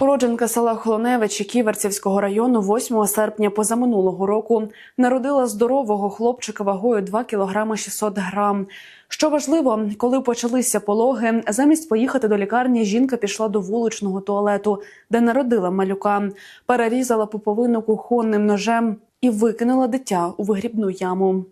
Уродженка села Холоневичі Ківерцівського району 8 серпня позаминулого року народила здорового хлопчика вагою 2 кг 600 грам. Що важливо, коли почалися пологи, замість поїхати до лікарні, жінка пішла до вуличного туалету, де народила малюка, перерізала пуповину кухонним ножем і викинула дитя у вигрібну яму.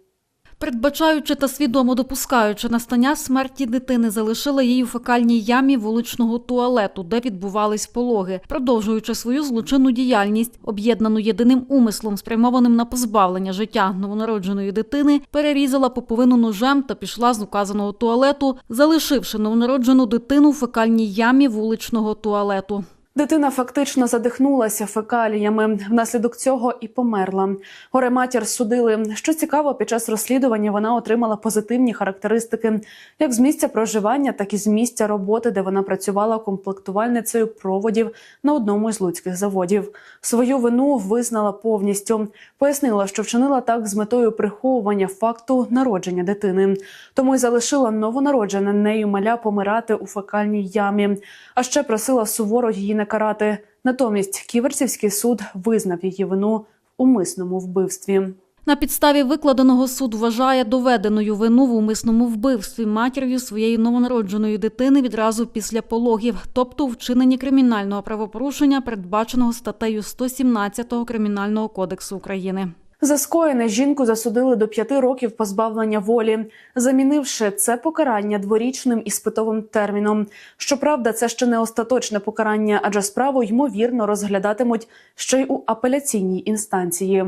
Передбачаючи та свідомо допускаючи настання смерті дитини, залишила її у фекальній ямі вуличного туалету, де відбувались пологи, продовжуючи свою злочинну діяльність, об'єднану єдиним умислом, спрямованим на позбавлення життя новонародженої дитини, перерізала поповину ножем та пішла з указаного туалету, залишивши новонароджену дитину у фекальній ямі вуличного туалету. Дитина фактично задихнулася фекаліями. Внаслідок цього і померла. Горе матір судили. Що цікаво, під час розслідування вона отримала позитивні характеристики як з місця проживання, так і з місця роботи, де вона працювала комплектувальницею проводів на одному із луцьких заводів. Свою вину визнала повністю. Пояснила, що вчинила так з метою приховування факту народження дитини. Тому й залишила новонароджене нею маля помирати у фекальній ямі. А ще просила суворо її не карати. Натомість Ківерцівський суд визнав її вину в умисному вбивстві. На підставі викладеного суд вважає доведеною вину в умисному вбивстві матір'ю своєї новонародженої дитини відразу після пологів, тобто вчинені кримінального правопорушення, передбаченого статтею 117 Кримінального кодексу України. За скоєне жінку засудили до п'яти років позбавлення волі, замінивши це покарання дворічним іспитовим терміном. Щоправда, це ще не остаточне покарання, адже справу ймовірно розглядатимуть ще й у апеляційній інстанції.